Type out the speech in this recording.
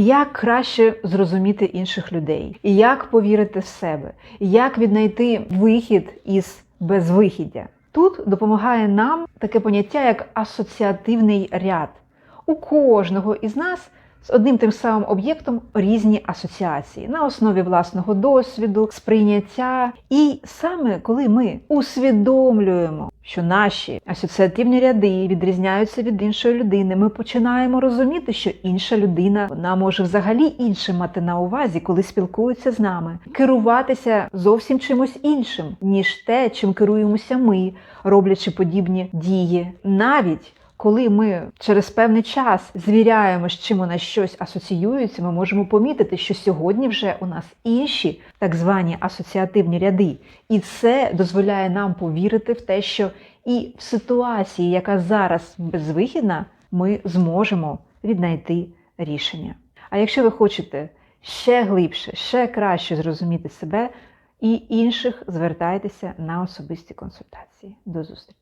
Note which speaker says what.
Speaker 1: Як краще зрозуміти інших людей, як повірити в себе, як віднайти вихід із безвихіддя. Тут допомагає нам таке поняття, як асоціативний ряд. У кожного із нас з одним тим самим об'єктом різні асоціації. На основі власного досвіду, сприйняття. І саме коли ми усвідомлюємо, що наші асоціативні ряди відрізняються від іншої людини, ми починаємо розуміти, що інша людина вона може взагалі інше мати на увазі, коли спілкується з нами, керуватися зовсім чимось іншим, ніж те, чим керуємося ми, роблячи подібні дії, навіть коли ми через певний час звіряємо, з чим у щось асоціюється, ми можемо помітити, що сьогодні вже у нас інші так звані асоціативні ряди. І це дозволяє нам повірити в те, що і в ситуації, яка зараз безвихідна, ми зможемо віднайти рішення. А якщо ви хочете ще глибше, ще краще зрозуміти себе і інших, звертайтеся на особисті консультації. До зустрічі!